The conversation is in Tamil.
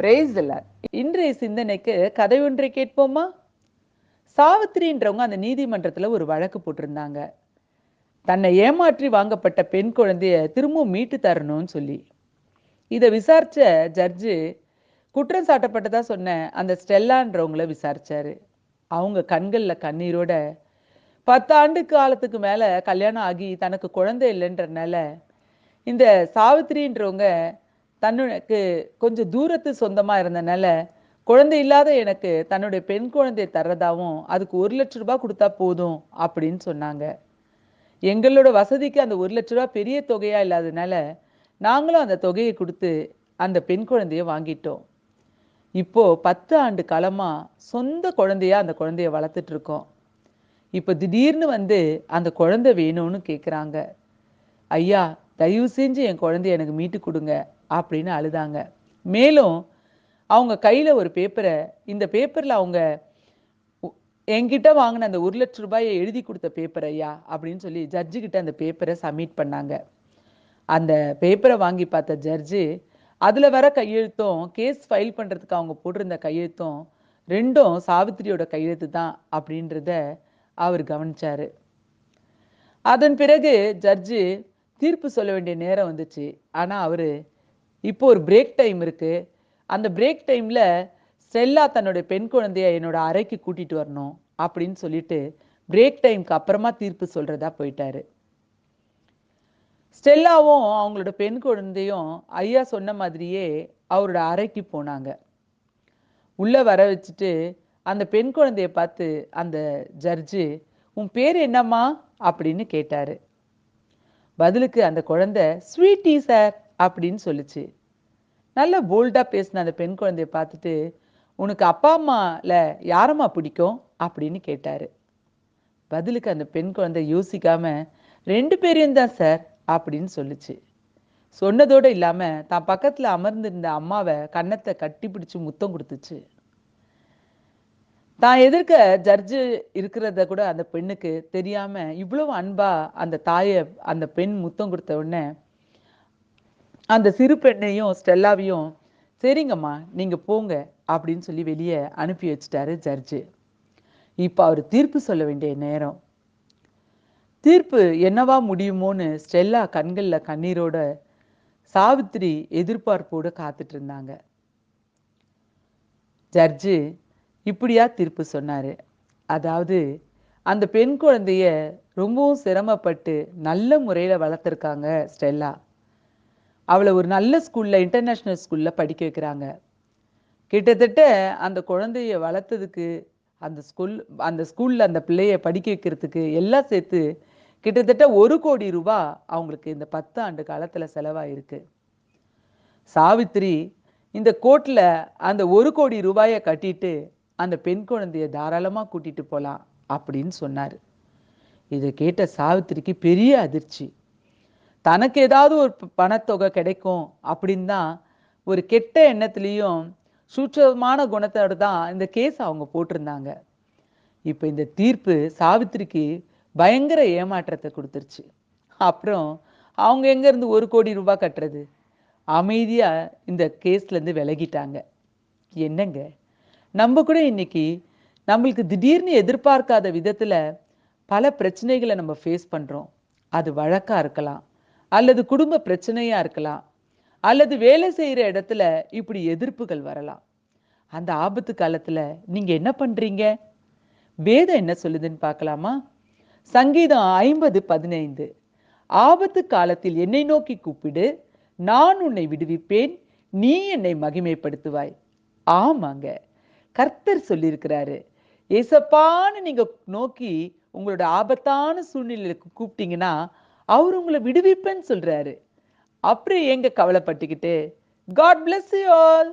பிரைஸ் இன்றைய சிந்தனைக்கு கதை ஒன்றை கேட்போமா? சாவித்திரின்றவங்க அந்த நீதிமன்றத்தில் ஒரு வழக்கு போட்டிருந்தாங்க. தன்னை ஏமாற்றி வாங்கப்பட்ட பெண் குழந்தைய திரும்பவும் மீட்டு தரணும்னு சொல்லி. இதை விசாரிச்ச ஜட்ஜு குற்றம் சாட்டப்பட்டதா சொன்ன அந்த ஸ்டெல்லான்றவங்கள விசாரிச்சாரு. அவங்க கண்களில் கண்ணீரோட பத்து ஆண்டு காலத்துக்கு மேலே கல்யாணம் ஆகி தனக்கு குழந்தை இல்லைன்றனால இந்த சாவித்திரின்றவங்க தன்னுக்கு கொஞ்சம் தூரத்து சொந்தமாக இருந்தனால குழந்தை இல்லாத எனக்கு தன்னுடைய பெண் குழந்தையை தர்றதாவும் அதுக்கு ஒரு லட்ச ரூபாய் கொடுத்தா போதும் அப்படின்னு சொன்னாங்க. எங்களோட வசதிக்கு அந்த ஒரு லட்ச ரூபா பெரிய தொகையா இல்லாதனால நாங்களும் அந்த தொகையை கொடுத்து அந்த பெண் குழந்தைய வாங்கிட்டோம். இப்போ பத்து ஆண்டு காலமா சொந்த குழந்தையா அந்த குழந்தைய வளர்த்துட்டு இருக்கோம். இப்போ திடீர்னு வந்து அந்த குழந்தை வேணும்னு கேட்குறாங்க ஐயா தயவு செஞ்சு என் குழந்தைய எனக்கு மீட்டு கொடுங்க. அப்படின்னு அழுதாங்க. மேலும் அவங்க கையில் ஒரு பேப்பரை இந்த பேப்பரில் அவங்க உ- என்கிட்ட வாங்கின அந்த ஒரு லட்ச ரூபாயை எழுதி கொடுத்த பேப்பர் ஐயா அப்படின்னு சொல்லி ஜட்ஜுக்கிட்ட அந்த பேப்பரை சப்மிட் பண்ணாங்க. அந்த பேப்பரை வாங்கி பார்த்த ஜட்ஜு அதில் வர கையெழுத்தும் கேஸ் ஃபைல் பண்ணுறதுக்கு அவங்க போட்டிருந்த கையெழுத்தும் ரெண்டும் சாவித்திரியோட கையெழுத்து தான் அப்படின்றத அவர் கவனிச்சார். அதன் பிறகு ஜட்ஜு தீர்ப்பு சொல்ல வேண்டிய நேரம் வந்துச்சு. ஆனால் அவர் இப்போ ஒரு பிரேக் டைம் இருக்கு. அந்த பிரேக் டைம்ல ஸ்டெல்லா தன்னுடைய பெண் குழந்தைய என்னோட அறைக்கு கூட்டிட்டு வரணும் அப்படின்னு சொல்லிட்டு பிரேக் டைம்க்கு அப்புறமா தீர்ப்பு சொல்றதா போயிட்டாரு. ஸ்டெல்லாவும் அவங்களோட பெண் குழந்தையும் ஐயா சொன்ன மாதிரியே அவரோட அறைக்கு போனாங்க. உள்ள வர வச்சுட்டு அந்த பெண் குழந்தைய பார்த்து அந்த ஜட்ஜு உன் பேர் என்னம்மா? அப்படின்னு கேட்டாரு. பதிலுக்கு அந்த குழந்தை ஸ்வீட்டி சார். அப்படின்னு சொல்லுச்சு. நல்ல போல்டாக பேசின அந்த பெண் குழந்தைய பார்த்துட்டு உனக்கு அப்பா அம்மாவில் யாரம்மா பிடிக்கும்? அப்படின்னு கேட்டார். பதிலுக்கு அந்த பெண் குழந்தை யோசிக்காம ரெண்டு பேரையும் தான் சார் அப்படின்னு சொல்லுச்சு. சொன்னதோடு இல்லாமல் தான் பக்கத்தில் அமர்ந்திருந்த அம்மாவை கன்னத்தை கட்டி பிடிச்சி முத்தம் கொடுத்துச்சு. தான் எதிர்க்க ஜட்ஜு இருக்கிறத கூட அந்த பெண்ணுக்கு தெரியாமல் இவ்வளவு அன்பா அந்த தாயை அந்த பெண் முத்தம் கொடுத்த உடனே அந்த சிறு பெண்ணையும் ஸ்டெல்லாவையும் சரிங்கம்மா நீங்கள் போங்க அப்படின்னு சொல்லி வெளியே அனுப்பி வச்சிட்டாரு ஜட்ஜு. இப்போ அவர் தீர்ப்பு சொல்ல வேண்டிய நேரம். தீர்ப்பு என்னவா முடியுமோன்னு ஸ்டெல்லா கண்களில் கண்ணீரோட சாவித்திரி எதிர்பார்ப்போடு காத்துட்டு இருந்தாங்க. ஜட்ஜு இப்படியா தீர்ப்பு சொன்னார். அதாவது அந்த பெண் குழந்தைய ரொம்பவும் சிரமப்பட்டு நல்ல முறையில் வளர்த்துருக்காங்க ஸ்டெல்லா. அவளை ஒரு நல்ல ஸ்கூலில் இன்டர்நேஷ்னல் ஸ்கூலில் படிக்க வைக்கிறாங்க. கிட்டத்தட்ட அந்த குழந்தைய வளர்த்ததுக்கு அந்த ஸ்கூல் அந்த ஸ்கூலில் அந்த பிள்ளைய படிக்க வைக்கிறதுக்கு எல்லாம் சேர்த்து கிட்டத்தட்ட ஒரு கோடி ரூபா அவங்களுக்கு இந்த பத்து ஆண்டு காலத்தில் செலவாயிருக்கு. சாவித்திரி இந்த கோர்ட்டில் அந்த ஒரு கோடி ரூபாயை கட்டிட்டு அந்த பெண் குழந்தைய தாராளமாக கூட்டிட்டு போகலாம் அப்படின்னு சொன்னார். இதை கேட்ட சாவித்திரிக்கு பெரிய அதிர்ச்சி. தனக்கு ஏதாவது ஒரு பணத்தொகை கிடைக்கும் அப்படின்னு தான் ஒரு கெட்ட எண்ணத்துலேயும் சூட்சமான குணத்தோடு தான் இந்த கேஸ் அவங்க போட்டிருந்தாங்க. இப்போ இந்த தீர்ப்பு சாவித்திரிக்கு பயங்கர ஏமாற்றத்தை கொடுத்துருச்சு. அப்புறம் அவங்க எங்கேருந்து ஒரு கோடி ரூபாய் கட்டுறது? அமைதியாக இந்த கேஸ்லேருந்து விலகிட்டாங்க. என்னங்க? நம்ம கூட இன்னைக்கு நம்மளுக்கு திடீர்னு எதிர்பார்க்காத விதத்தில் பல பிரச்சனைகளை நம்ம ஃபேஸ் பண்ணுறோம் அது வழக்காக இருக்கலாம். அல்லது குடும்ப பிரச்சனையா இருக்கலாம். அல்லது வேலை செய்யற இடத்துல இப்படி எதிர்ப்புகள் வரலாம். அந்த ஆபத்து காலத்துல நீங்க என்ன பண்றீங்க? வேதம் என்ன சொல்லுதுன்னு பார்க்கலாமா? சங்கீதம் ஐம்பது பதினைந்து. ஆபத்து காலத்தில் என்னை நோக்கி கூப்பிடு. நான் உன்னை விடுவிப்பேன். நீ என்னை மகிமைப்படுத்துவாய். ஆமாங்க. கர்த்தர் சொல்லியிருக்கிறாரு. ஏசப்பான்னு நீங்க நோக்கி உங்களோட ஆபத்தான சூழ்நிலைக்கு கூப்பிட்டீங்கன்னா அவர் உங்களை விடுவிப்பேன்னு சொல்றாரு. அப்புறம் எங்க கவலைப்பட்டுக்கிட்டு காட் பிளஸ் யூ ஆல்